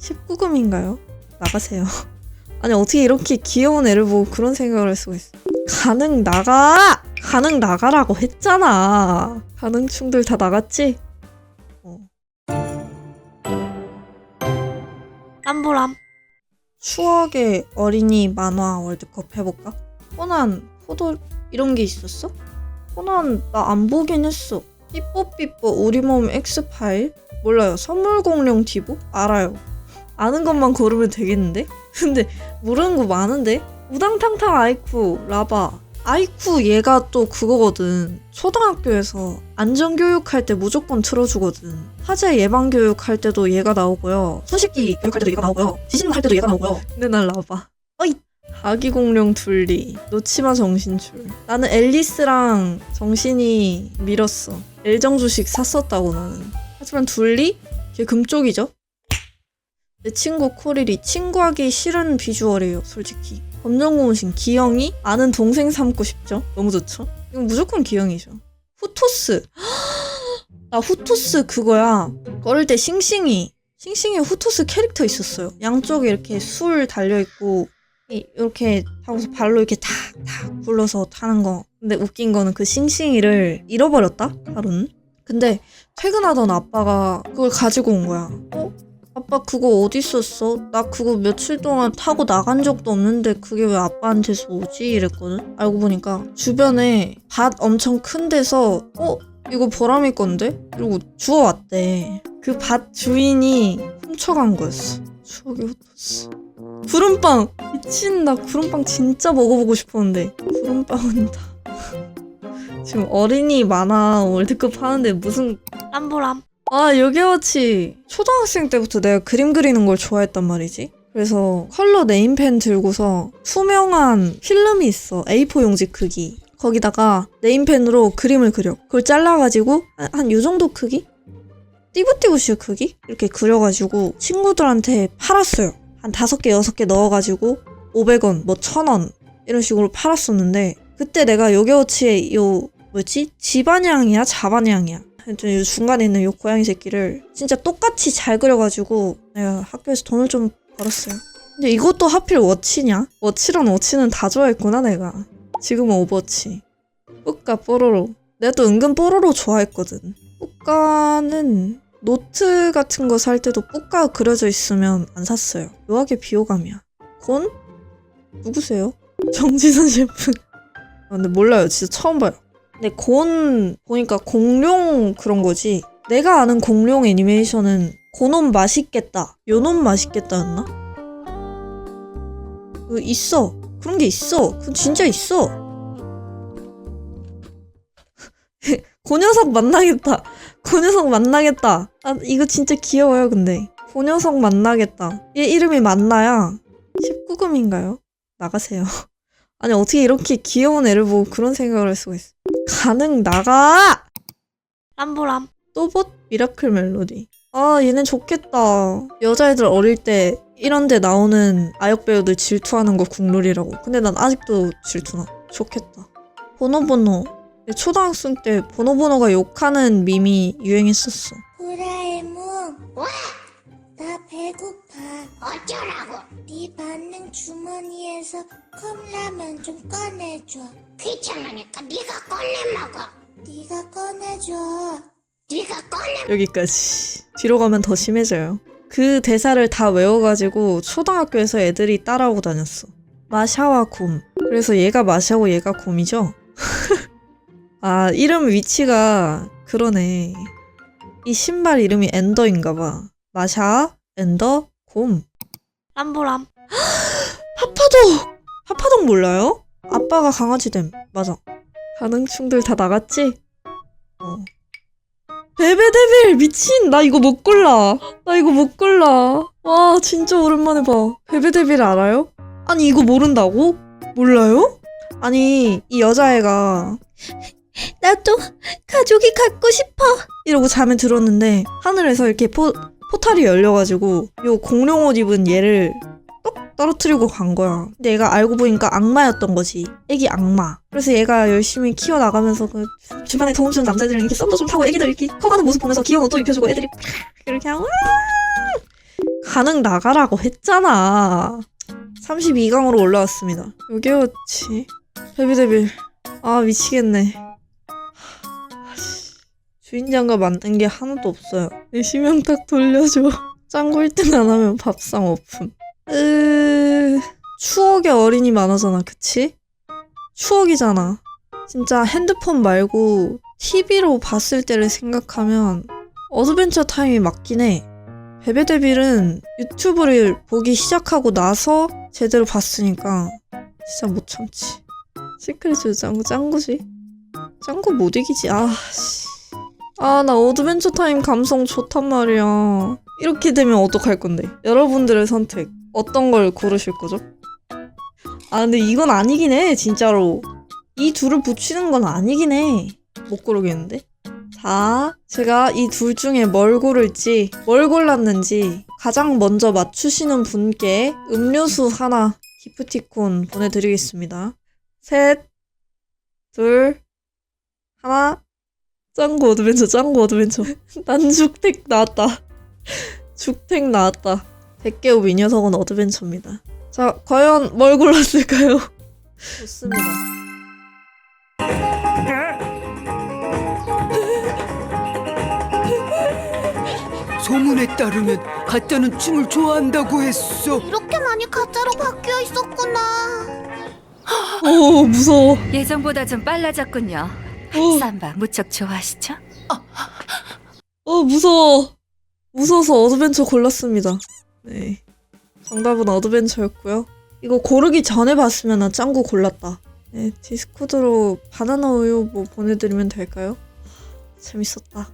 19금인가요? 나가세요. 아니 어떻게 이렇게 귀여운 애를 보고 그런 생각을 할 수가 있어. 가능 나가! 가능 나가라고 했잖아. 가능충들 다 나갔지? 어. 람보람. 추억의 어린이 만화 월드컵 해볼까? 코난, 포도 이런 게 있었어? 코난 나 안 보긴 했어. 삐뽀삐뽀 우리 몸 X파일? 몰라요. 선물 공룡 디보? 알아요. 아는 것만 고르면 되겠는데? 근데 모르는 거 많은데? 우당탕탕 아이쿠, 라바. 아이쿠 얘가 또 그거거든. 초등학교에서 안전교육 할 때 무조건 틀어주거든. 화재 예방교육 할 때도 얘가 나오고요. 손씻기 교육할 때도 얘가 나오고요. 지진 할 때도 얘가 나오고요. 근데 난 라바. 어이! 아기 공룡 둘리, 놓치마 정신줄. 나는 앨리스랑 정신이 밀었어. 엘정 주식 샀었다고 나는. 하지만 둘리? 걔 금쪽이죠? 내 친구 코릴이 친구하기 싫은 비주얼이에요, 솔직히. 검정고 무신 기영이 아는 동생 삼고 싶죠? 너무 좋죠? 이건 무조건 기영이죠. 후토스. 나 후토스 그거야. 어릴 때 싱싱이. 싱싱이 후토스 캐릭터 있었어요. 양쪽에 이렇게 술 달려있고, 이- 이렇게 하고서 발로 이렇게 탁탁 굴러서 타는 거. 근데 웃긴 거는 그 싱싱이를 잃어버렸다? 하루는. 근데 퇴근하던 아빠가 그걸 가지고 온 거야. 어? 아빠 그거 어디 있었어? 나 그거 며칠 동안 타고 나간 적도 없는데 그게 왜 아빠한테서 오지? 이랬거든. 알고 보니까 주변에 밭 엄청 큰 데서 어? 이거 보람이 건데? 이러고 주워왔대. 그 밭 주인이 훔쳐간 거였어. 추억의 호토스. 구름빵! 미친 나 구름빵 진짜 먹어보고 싶었는데 구름빵은 다 지금 어린이 만화 월드컵 하는데 무슨 람보람 아 요괴워치 초등학생 때부터 내가 그림 그리는 걸 좋아했단 말이지 그래서 컬러 네임펜 들고서 투명한 필름이 있어 A4 용지 크기 거기다가 네임펜으로 그림을 그려 그걸 잘라가지고 한 요 정도 크기? 띠부띠부슈 크기? 이렇게 그려가지고 친구들한테 팔았어요 한 다섯 개 여섯 개 넣어가지고 500원 뭐 1000원 이런 식으로 팔았었는데 그때 내가 요괴워치의 요 뭐지? 집안양이야? 자반양이야? 하여튼 요 중간에 있는 요 고양이 새끼를 진짜 똑같이 잘 그려가지고 내가 학교에서 돈을 좀 벌었어요. 근데 이것도 하필 워치냐? 워치랑 워치는 다 좋아했구나 내가. 지금은 오버워치. 뿌까 뽀로로. 내가 또 은근 뽀로로 좋아했거든. 뿌까는 노트 같은 거 살 때도 뿌까 그려져 있으면 안 샀어요. 묘하게 비호감이야. 곤? 누구세요? 정지선 셰프. 아, 근데 몰라요. 진짜 처음 봐요. 근데 곤 보니까 공룡 그런 거지. 내가 아는 공룡 애니메이션은 고놈 맛있겠다. 요놈 맛있겠다였나? 그 있어. 그런 게 있어. 그 진짜 있어. 그 녀석 만나겠다. 그 녀석 만나겠다. 아 이거 진짜 귀여워요 근데. 그 녀석 만나겠다. 얘 이름이 만나야. 19금인가요? 나가세요. 아니 어떻게 이렇게 귀여운 애를 보고 그런 생각을 할 수가 있어. 가능 나가! 람보람. 또봇 미라클 멜로디. 아 얘는 좋겠다. 여자애들 어릴 때 이런데 나오는 아역 배우들 질투하는 거 국룰이라고. 근데 난 아직도 질투나. 좋겠다. 보노보노. 내 초등학생 때 보노보노가 욕하는 밈이 유행했었어. 도라에몽 와! 나 배고파 어쩌라고? 주머니에서 컵라면 좀 꺼내줘 귀찮으니까 네가 꺼내 먹어 네가 꺼내줘 네가 꺼내 여기까지. 뒤로 가면 더 심해져요. 그 대사를 다 외워가지고 초등학교에서 애들이 따라오고 다녔어. 마샤와 곰. 그래서 얘가 마샤고 얘가 곰이죠? 아, 이름 위치가 그러네. 이 신발 이름이 엔더인가 봐. 마샤, 엔더, 곰. 람보람. 파파독! 파파독 몰라요? 아빠가 강아지됨. 맞아. 가능충들 다 나갔지? 어. 베베데빌 미친 나 이거 못 골라 나 이거 못 골라 와 진짜 오랜만에 봐 베베데빌 알아요? 아니 이거 모른다고? 몰라요? 아니 이 여자애가 나도 가족이 갖고 싶어 이러고 잠에 들었는데 하늘에서 이렇게 포, 포탈이 열려가지고 요 공룡 옷 입은 얘를 똑 떨어뜨리고 간 거야 근데 얘가 알고 보니까 악마였던 거지 애기 악마 그래서 얘가 열심히 키워나가면서 그 주변에 도움 주는 남자들이랑 이렇게 썸도 좀 타고 애기들 이렇게 커가는 모습 보면서 귀여운 옷도 입혀주고 애들이 이렇게 하고 와! 반응 나가라고 했잖아. 32강으로 올라왔습니다. 요게요치. 데비데빌. 아, 미치겠네. 주인장과 만든 게 하나도 없어요. 내 심형 탁 돌려줘. 짱구 1등 안 하면 밥상 오품. 으... 추억의 어린이 만화잖아, 그치? 추억이잖아. 진짜 핸드폰 말고 TV로 봤을 때를 생각하면 어드벤처 타임이 맞긴 해. 베베데빌은 유튜브를 보기 시작하고 나서 제대로 봤으니까 진짜 못 참지. 시크릿 짱구 짱구지? 짱구 못 이기지. 아 씨. 아 나 어드벤처 타임 감성 좋단 말이야. 이렇게 되면 어떡할 건데? 여러분들의 선택 어떤 걸 고르실 거죠? 아 근데 이건 아니긴 해 진짜로. 이 둘을 붙이는 건 아니긴 해. 못 고르겠는데? 자, 제가 이 둘 중에 뭘 고를지, 뭘 골랐는지 가장 먼저 맞추시는 분께 음료수 하나 기프티콘 보내드리겠습니다. 셋, 둘, 하나. 짱구 어드벤처, 짱구 어드벤처. 난 죽택 나왔다. 죽택 나왔다. 백개우 이 녀석은 어드벤처입니다. 자, 과연 뭘 골랐을까요? 좋습니다. 소문에 따르면 가짜는 춤을 좋아한다고 했어. 이렇게 많이 가짜로 바뀌어 있었구나. 어, 무서워. 예전보다 좀 빨라졌군요. 어. 삼바 무척 좋아하시죠? 어, 무서워. 무서워서 어드벤처 골랐습니다. 네. 정답은 어드벤처였고요. 이거 고르기 전에 봤으면 나 짱구 골랐다. 네, 디스코드로 바나나 우유 뭐 보내드리면 될까요? 재밌었다.